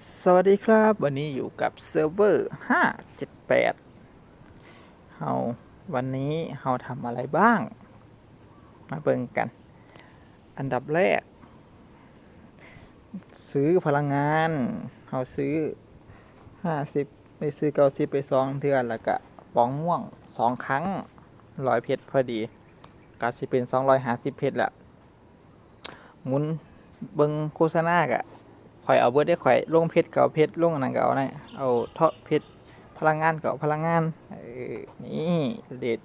สวัสดีครับ วันนี้อยู่กับเซิร์ฟเวอร์578เฮาวันนี้เฮาทำอะไรบ้าง มาเบิ่งกัน อันดับแรก ซื้อพลังงานเฮาซื้อ 50ได้ซื้อ 90 ไปสองเทือนแล้วก็ป๋องม่วงสองครั้งร้อยเพชรพอดีก็สิเป็น 250 เพชรละหมุนเบิ่งโฆษณากะ ข่อยเอาเบิดได้ข่อยลงเพชรเก่าเพชรลงอนนั้นเก่านะเอาเทาะเพชรพลังงานเก่าพลังงานนี่เด็ด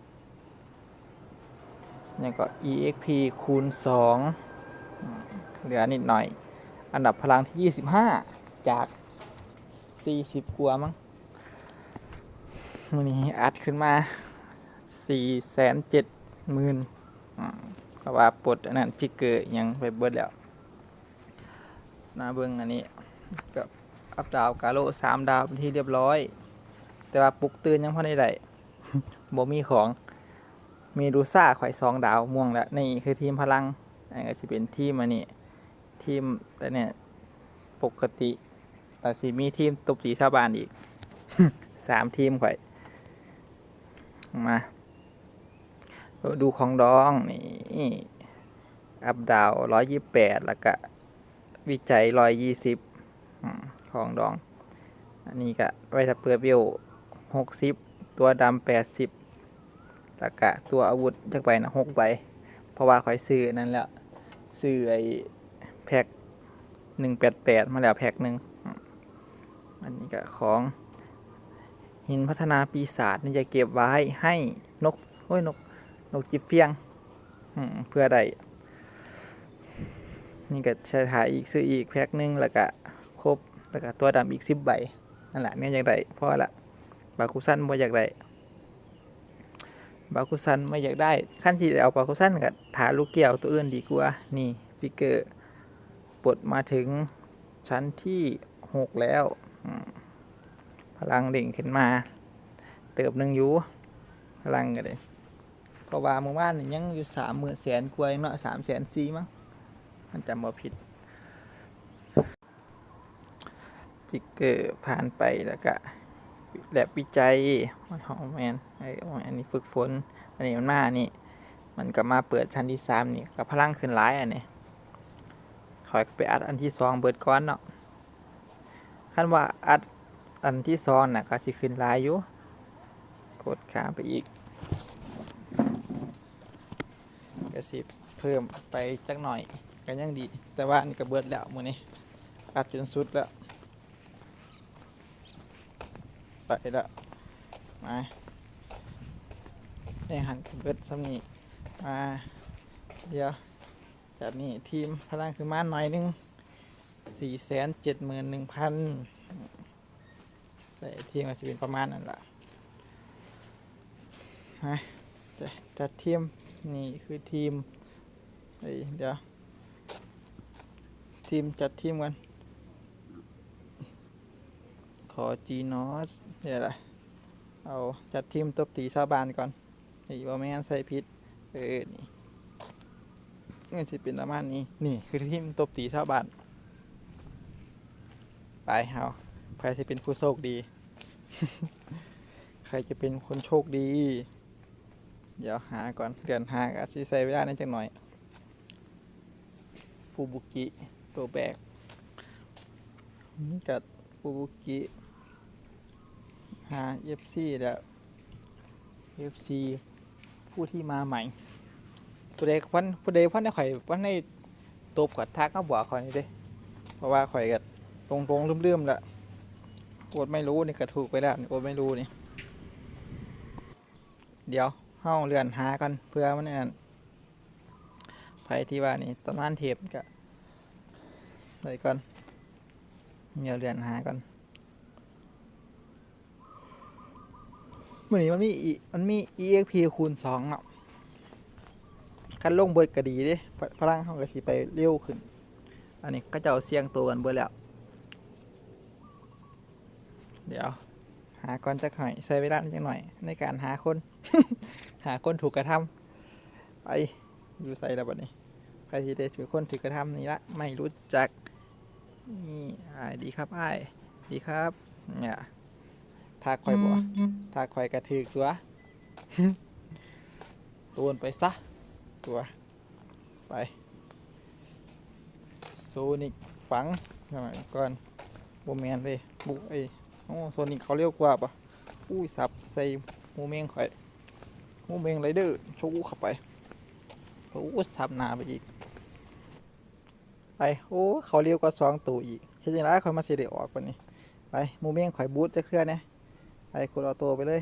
นี่ก็ exp คูณ2อืมเหลือนิดหน่อย อันดับพลังที่ 25 จาก 40 กว่ามั้งวันนี้อัดขึ้นมา 4 7 0 0 0 0เพราะว่าปลดอันนั้นฟิกเกอร์ยังไปเบิดแล้ว นาเบิ้งอันนี้กับอัพดาวกาโลสามดาวเป็นที่เรียบร้อย แต่ว่าปลุกตื่นยังพอได้ได้บ่มีของมีดูซ่าข่อยสองดาวม่วงแล้วนี่คือทีมพลังอันนี้ก็สิเป็นทีมอันนี้ทีมแต่เนี่ยปกติแต่สิมีทีมตบตีชาวบ้านอีกสามทีมข่อยมาดูของดองนี่อัพดาวร้อยยี่แปดแล้วก็ วิจัยร้อยยี่สิบของดอง อันนี้ก็ไว้ถ้าเปิดวิวหกสิบตัวดำแปดสิบตะกะตัวอาวุธจักใบนะหกใบ เพราะว่าคอยซื้อนั่นแหละซื้อไอ้แพ็คหนึ่งแปดแปดมาแล้วแพ็คหนึ่งอันนี้ก็ของหินพัฒนาปีศาจนี่จะเก็บไว้ให้นกโอ้ยนกนกจิบเฟียงเพื่อได้ นี่ก็ใช้ถ่ายอีกซื้ออีกแพ็คหนึงแล้วก็ครบแล้วก็ตัวดำอีกสิบใบนั่นแหละเนี่ยอยากได้พอละบาคุซันบ่อยากได้บาคุซันไม่อยากได้ขั้นที่เอาบาคุซันกับถาลูกเกี่ยวตัวอื่นดีกว่านี่ฟิกเกอร์ปลดมาถึงชั้นที่หกแล้ว พลังเด่งขึ้นมา เติบหนึ่งยูพลังกันเลยเพราะว่าเมื่อวานนี่ยังอยู่สามหมื่นแสนกว่าเองเนาะสามแสนสี่มั้ง มันจำบ่ผิดฟิกเกอร์ผ่านไปแล้วก็แลบวิจัยของแมนไอ้อันนี้ฝึกฝนอันนี้มันมานี่ มันก็มาเปิดชั้นที่สามนี่ก็พลังขึ้นหลายอันนี้คอยไปอัดอันที่สองเบิดก้อนเนาะคันว่าอัดอันที่สองน่ะก็สิขึ้นหลายอยู่กดข้ามไปอีกก็สิเพิ่มไปจักหน่อย ก็ยังดี แต่ว่านนี้ก็เบิดแล้วมือนี้อัดจนสุดแล้วไปแล้วมาได้หันกับเบิดซ้ำนี้มาเดี๋ยวจากนี้ทีมพลังคือมาหน่อยหนึงสี่แสนเจ็ดหมื่นหนึ่งพันใส่ทีมก็จะเป็นประมาณนั้นแหละมาจะจัดทีมนี่คือทีมเดี๋ยว ทีมจัดทีมกัน ขอจีนอสเนี่ยแหละเอาจัดทีมตบตีชาวบ้านก่อนนี่ว่าไม่งั้นใส่พิษเออนี่นี่จะเป็นประมาณนี้นี่คือทีมตบตีชาวบ้านไปเอาใครจะเป็นผู้โชคดี ใครจะเป็นคนโชคดี เดี๋ยวหาก่อนเดือนหาก็สิใส่เวลานั้นจังหน่อยฟูบุกิ ตัวแบกกับฟูบุกิหาเอฟซีแล้วเอฟซีผู้ที่มาใหม่ผู้ใดพันผู้ใดพันได้ข่อยพันได้ตบกับทักก็บอกข่อยนี่เด้เพราะว่าข่อยกับตรงตรงๆลืมๆล้วกดไม่รู้นี่ก็ถูกไปแล้วนี่กดไม่รู้นี่ เดี๋ยวเฮ้าเลื่อนหากันเพื่อมันนั่นไผที่ว่านี่ตำนานเทปก็ เลยก่อนเดี๋ยวเรียนหาก่อนมื่อนี้มันมีอีมันมี exp คูณสองเนาะคันลงเบิดก็ดีเด้พลังเขาก็สิไปเร็วขึ้น อันนี้ก็จะเอาเสียงตัวกันเบิดแล้ว เดี๋ยว หาก่อนจะหน่อยใช้เวลาจังหน่อย ในการหาคน หาคนถูกกระทำไปอยู่ใส่แล้วบัดนี้ใครที่ได้ถือคนถือกระทำนี่ละไม่รู้จัก นี่อ้ายดีครับอ้ายดีครับเนี่ยถ้าคอยบ่ถ้าคอยกระถือตัวโดนไปซะตัวไปโซนิกฝังสมัยก่อนโบแมนเลยบุไอยโอ้โซนิกเขาเรียกว่าปะอุ้ยสับใส่หมูเมงข่อยหมูเมงไรเดอร์ชูเข้าไปโอ้สับหนาไปอีก ไป โอ้เขาเรียกว่าสองตัวอีกเฮ็ดยังไงข่อยมาสิได้ออกปะนี่ไปมูเมงข่อยบูทจะเคลื่อนนี่ยไปกดเอาตัวไปเลย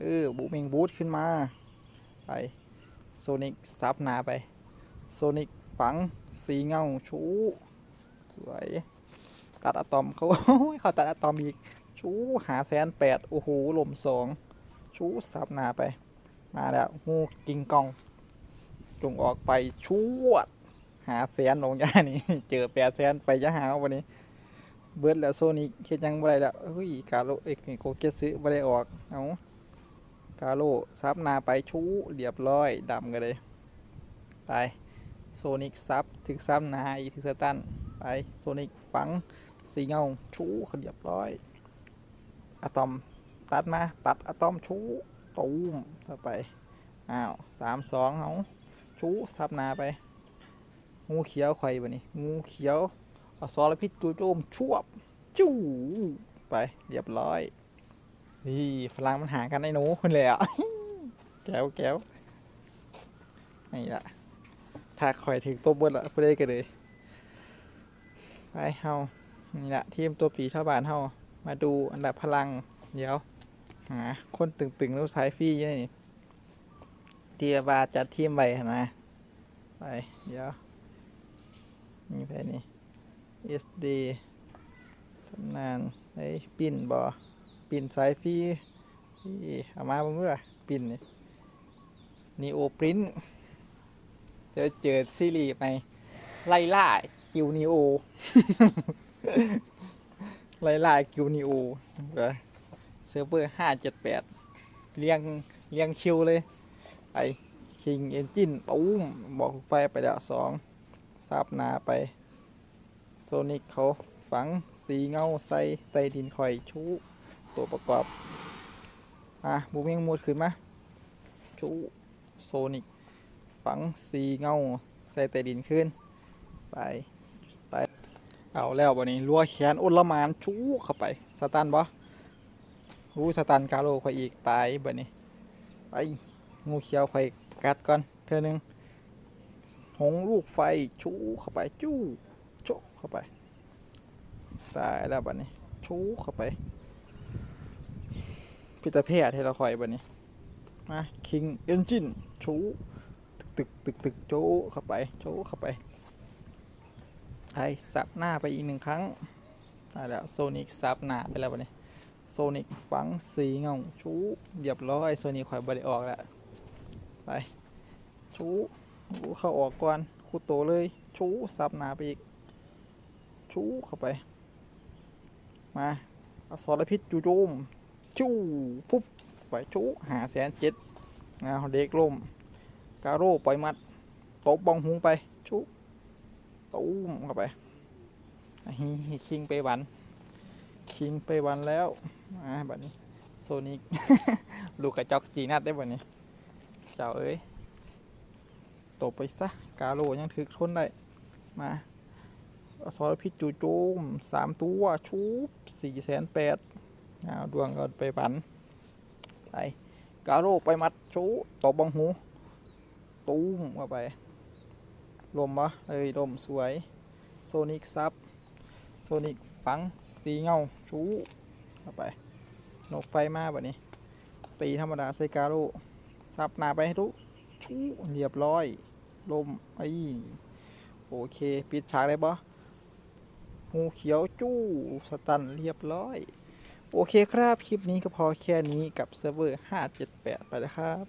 เออบูเมงบูทขึ้นมา ไปโซนิกซับหนาไปโซนิกฝังสีเงาชูสวยตัดอะตอมเขาเขาตัดอะตอมอีก ชูหาแสนแปดโอ้โหลมสองชูซับหนาไป มาแล้วงูกิงกองจงออกไปชวด หาแสนลงย่านี่ เจอแปดแสนไปจะหาเอาวันนี้ เบิร์ดแล้วโซนิกเฮ็ดยังบ่ได้แล้วเฮ้ยกาโลเอกนี่โกเกตซื้อบ่ได้ออกเอากาโลซับนาไปชูเรียบร้อยดำกันเลย ไปโซนิกซับถึงซับนาอีถึงสตันไปโซนิกฝังสีเงาชูเรียบร้อยอะตอมตัดมาตัดอะตอมชูตูมเข้าไปอ้าวสามสองเอาชูซับนาไป งูเขียวไข่บะนี่งูเขียวเอาซอแล้วพิษจูโจมชวบจู้ไปเรียบร้อยนี่พลังมันหากันไอ้หนูคนเลยอะแก้วแก้วนี่ละถ้าคอยถึงตัวบนละพูดได้กันเลยไปเฮานี่ละทีมตัวปีชาวบ้านเฮามาดูอันดับพลัง เดี๋ยวหาคนตึงๆแล้สายฟรีอยู่นี่เทียบาจัดทีมไว้หั่นนะไปเดี๋ยว นี่ไปนี่ SD ตำนานไอ้ปิ่นบ่ปิ่นสายฟรีนี่เอามาบ้างด้วยปิ่นนี่นโอปรินเดี๋ยวเจอซีรีส์ไปไล่ล่ากิวนีโอไล่ล่ากิวนีโอเซิร์ฟเวอร์ห้าเจ็ดแปดเรียงเรียงคิวเลยไปคิงเอนจินปุ้มบอกไฟไปแล้วสอง ซับนาไป โซนิกเขาฝังสีเงาใส่ใต้ดินคอยชูตัวประกอบ อะบูมเมงมูดขึ้นมาชูโซนิกฝังสีเงาใส่ใต้ดินขึ้น ไปไปเอาแล้ววันนี้รัวแขนอุลมานชูเข้าไปสตันบ่รู้สตันกาโลคอยอีกตายบัดนี้ ไปงูเขียวคอยกัดก่อนเธอหนึ่ง หงลูกไฟชูเข้าไปจู้โชกเข้าไปตายแล้วบัดนี้ ชูเข้าไป พิตาเพศให้เราคอยบันนี้มาคิงเอนจินชูตึกตึกตึกโจเข้าไปโจเข้าไปไอสับหน้าไปอีกหนึ่งครั้งได้แล้วโซนิกสับหน้าไปแล้วบันนี้โซนิกฝังสีเงาชูเรียบร้อยโซนิกคอยบริออกแล้วไปชูชู เข้าออกก่อนคูโตเลย ชูสับหนาไปอีก ชูเข้าไป มาเอาซอสพิษจูโจมจู้ปุ๊บไปจู้หาแสนเจ็ดเอาเด็กล่มกาโร่ปล่อยมัดตบบองหุงไปจู้ตุ้มเข้าไปฮิคิงไปวันคิงไปวันแล้วมาบันี้โซนิกลูกกระจอกจีนัดได้บัดนี้เจ้าเอ้ย ตบไปซะ กาโรยังถึกทนได้ มาอาซอสพิษจูโจมสามตัวชูบสี่แสนแปดเอาดวงก็ไปปันไปกาโร่ไปมัดชูตบบองหู ตูมเข้าไป ลมวะเอ้ยลมสวย โซนิกซับ โซนิกฝัง สีเงาชูเข้าไปนกไฟมาแบบนี้ ตีธรรมดาใส่กาโร่ซับหนาไปให้ทุก ชูเรียบร้อยลมไอ้โอเค ปิดฉากได้ปะงูเขียวจู้สตันเรียบร้อย โอเคครับ คลิปนี้ก็พอแค่นี้กับเซิร์ฟเวอร์ 578 ไปแล้วครับ